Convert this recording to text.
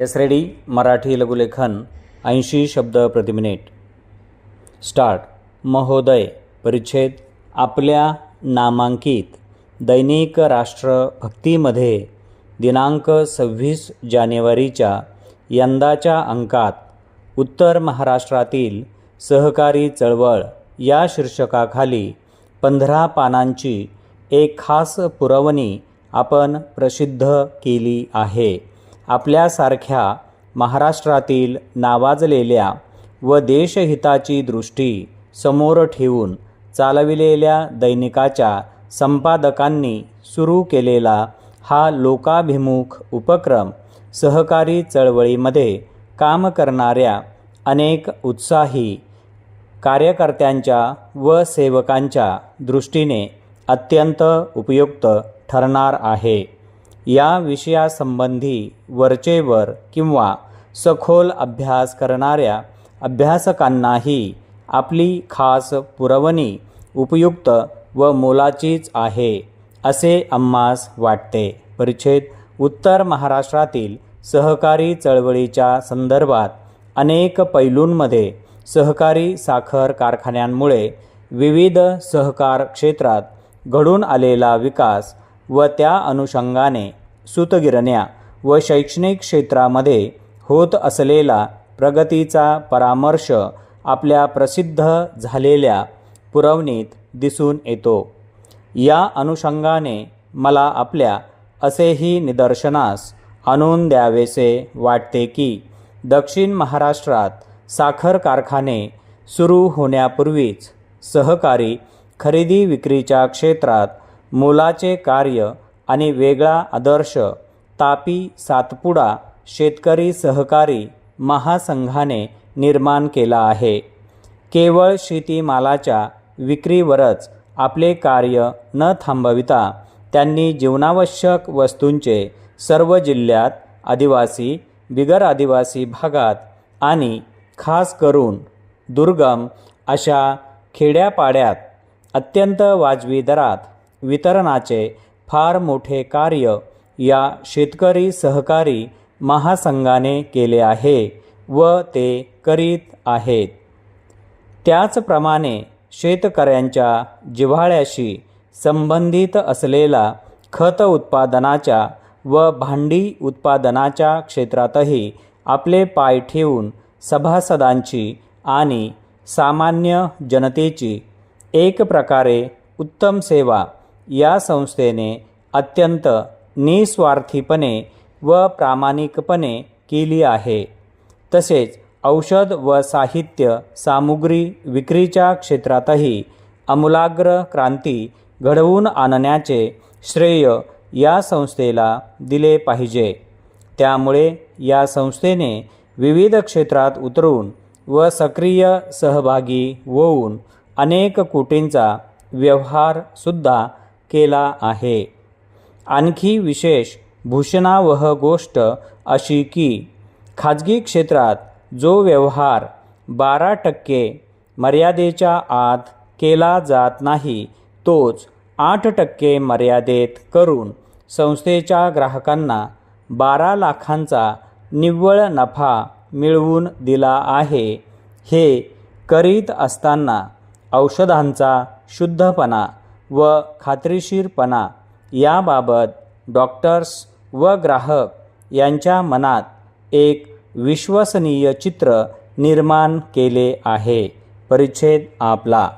S ready Marathi लघुलेखन ऐंशी शब्द प्रतिमिनिट start. महोदय परिच्छेद. आपल्या नामांकित दैनिक राष्ट्रभक्तीमध्ये दिनांक सव्वीस जानेवारीच्या यंदाच्या अंकात उत्तर महाराष्ट्रातील सहकारी चळवळ या शीर्षकाखाली पंधरा पानांची एक खास पुरवणी आपण प्रसिद्ध केली आहे. आपल्यासारख्या महाराष्ट्रातील नावाजलेल्या व देशहिताची दृष्टी समोर ठेवून चालविलेल्या दैनिकाच्या संपादकांनी सुरू केलेला हा लोकाभिमुख उपक्रम सहकारी चळवळीमध्ये काम करणाऱ्या अनेक उत्साही कार्यकर्त्यांच्या व सेवकांच्या दृष्टीने अत्यंत उपयुक्त ठरणार आहे. या विषयासंबंधी वरचेवर किंवा सखोल अभ्यास करणाऱ्या अभ्यासकांनाही आपली खास पुरवणी उपयुक्त व मोलाचीच आहे असे आम्हास वाटते. परिच्छेद उत्तर महाराष्ट्रातील सहकारी चळवळीच्या संदर्भात अनेक पैलूंमध्ये सहकारी साखर कारखान्यांमुळे विविध सहकार क्षेत्रात घडून आलेला विकास व त्या अनुषंगाने सुतगिरण्या व शैक्षणिक क्षेत्रामध्ये होत असलेला प्रगतीचा परामर्श आपल्या प्रसिद्ध झालेल्या पुरवणीत दिसून येतो. या अनुषंगाने मला आपल्या असेही निदर्शनास आणून द्यावेसे वाटते की दक्षिण महाराष्ट्रात साखर कारखाने सुरू होण्यापूर्वीच सहकारी खरेदी विक्रीच्या क्षेत्रात मोलाचे कार्य आणि वेगळा आदर्श तापी सातपुडा शेतकरी सहकारी महासंघाने निर्माण केला आहे. केवळ शेतीमालाच्या विक्रीवरच आपले कार्य न थांबविता त्यांनी जीवनावश्यक वस्तूंचे सर्व जिल्ह्यात आदिवासी बिगर आदिवासी भागात आणि खास करून दुर्गम अशा खेड्यापाड्यात अत्यंत वाजवी दरात वितरणाचे फार मोठे कार्य या शेतकरी सहकारी महासंघाने केले आहे व ते करीत आहेत. त्याचप्रमाणे शेतकऱ्यांच्या जिव्हाळ्याशी संबंधित असलेला खत उत्पादनाच्या व भांडी उत्पादनाच्या क्षेत्रातही आपले पाय ठेवून सभासदांची आणि सामान्य जनतेची एक प्रकारे उत्तम सेवा या संस्थेने अत्यंत निस्वार्थीपणे व प्रामाणिकपणे केली आहे. तसेच औषध व साहित्य सामुग्री विक्रीच्या क्षेत्रातही आमूलाग्र क्रांती घडवून आणण्याचे श्रेय या संस्थेला दिले पाहिजे. त्यामुळे या संस्थेने विविध क्षेत्रात उतरून व सक्रिय सहभागी होऊन अनेक कोटींचा व्यवहारसुद्धा केला आहे. आणखी विशेष भूषणावह गोष्ट अशी की खाजगी क्षेत्रात जो व्यवहार बारा टक्के मर्यादेच्या आत केला जात नाही तोच आठ टक्के मर्यादेत करून संस्थेच्या ग्राहकांना बारा लाखांचा निव्वळ नफा मिळवून दिला आहे. हे करीत असताना औषधांचा शुद्धपणा व खात्रीशीरपणा याबाबत डॉक्टर्स व ग्राहक यांच्या मनात एक विश्वसनीय चित्र निर्माण केले आहे. परिच्छेद आपला.